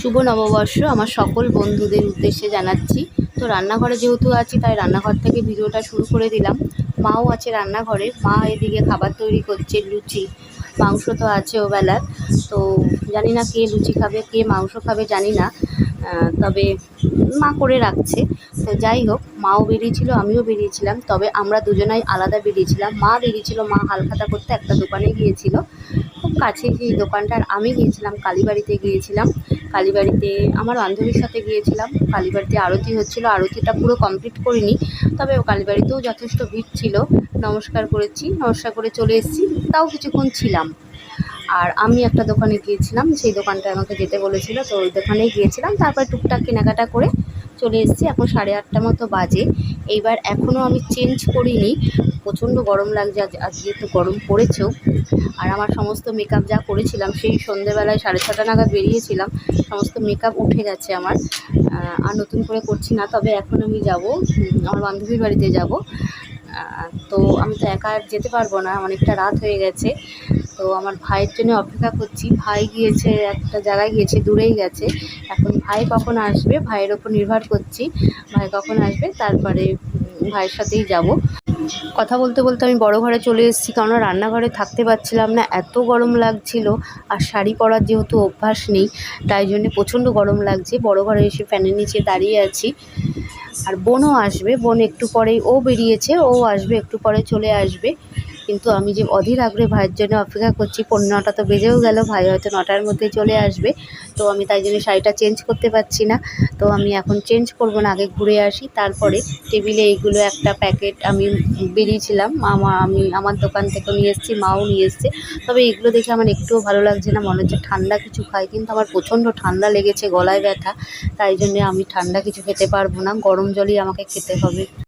শুভ নববর্ষ। আমার সকল বন্ধুদের উদ্দেশ্যে জানাচ্ছি। তো রান্নাঘরে যেহেতু আছি, তাই রান্নাঘর থেকে ভিডিওটা শুরু করে দিলাম। মাও আছে রান্নাঘরে। মা এদিকে খাবার তৈরি করছে, লুচি। মাংস তো আছে ও বেলার তো জানি না কে লুচি খাবে, কে মাংস খাবে, জানি না। তবে মা করে রাখছে। তো যাই হোক, মাও বেরিয়েছিল, আমিও বেরিয়েছিলাম। তবে আমরা দুজনাই আলাদা বেরিয়েছিলাম। মা বেরিয়েছিল, মা হালখাতা করতে একটা দোকানে গিয়েছিল। খুব কাছে সেই দোকানটার আমি গিয়েছিলাম, কালীবাড়িতে গিয়েছিলাম। কালীবাড়িতে আমার বান্ধবীর সাথে গিয়েছিলাম। কালীবাড়িতে আরতি হচ্ছিল, আরতিটা পুরো কমপ্লিট করিনি, তবে কালীবাড়িতেও যথেষ্ট ভিড় ছিল। নমস্কার করেছি, নমস্কার করে চলে এসেছি, তাও কিছুক্ষণ ছিলাম। আর আমি একটা দোকানে গিয়েছিলাম, সেই দোকানটা আমাকে যেতে বলেছিল, তো ওই দোকানেই গিয়েছিলাম। তারপর টুকটাক কেনাকাটা করে চলে এসেছি, এখন সাড়ে আটটা মতো বাজে। এইবার এখনও আমি চেঞ্জ করিনি। প্রচণ্ড গরম লাগছে, আজ আজ যেহেতু গরম পড়েছেও আর আমার সমস্ত মেকআপ যা করেছিলাম, সেই সন্ধেবেলায় সাড়ে ছটা নাগাদ বেরিয়েছিলাম। সমস্ত মেকআপ উঠে গেছে আমার। আর নতুন করে করছি না, তবে এখন আমি যাব আমার বান্ধবীর বাড়িতে যাব। তো আমি তো একা যেতে পারব না, অনেকটা রাত হয়ে গেছে। তো আমার ভাইয়ের জন্য অপেক্ষা করছি। ভাই গিয়েছে, একটা জায়গায় গিয়েছে, দূরেই গেছে। এখন ভাই কখন আসবে, ভাইয়ের ওপর নির্ভর করছি। ভাই কখন আসবে, তারপরে ভাইয়ের সাথেই যাব। কথা বলতে বলতে আমি বড় ঘরে চলে এসেছি কারণ রান্নাঘরে থাকতে পারছিলাম না। এত গরম লাগছিল, আর শাড়ি পরার যেহেতু অভ্যাস নেই, তাই জন্য প্রচণ্ড গরম লাগছে। বড় ঘরে এসে ফ্যানের নিচে দাঁড়িয়ে আছি। আর বোনও আসবে, বোন একটু পরেই, ও বেরিয়েছে, ও আসবে, একটু পরে চলে আসবে। কিন্তু আমি যে অধীর আগ্রহে ভাইয়ের জন্য অপেক্ষা করছি পনেরো নটা তো বেজেও গেল, ভাই হয়তো নটার মধ্যে চলে আসবে। তো আমি তাই জন্য শাড়িটা চেঞ্জ করতে পারছি না। তো আমি এখন চেঞ্জ করব না, আগে ঘুরে আসি, তারপরে টেবিলে এইগুলো একটা প্যাকেট আমি বেরিয়েছিলাম আমা আমি আমার দোকান থেকে নিয়ে এসেছি, মাও নিয়ে এসছে। তবে এগুলো দেখে আমার একটুও ভালো লাগছে না, মনে হচ্ছে ঠান্ডা কিছু খাই, কিন্তু আমার প্রচণ্ড ঠান্ডা লেগেছে, গলায় ব্যথা, তাই জন্যে আমি ঠান্ডা কিছু খেতে পারব না, গরম জলই আমাকে খেতে হবে।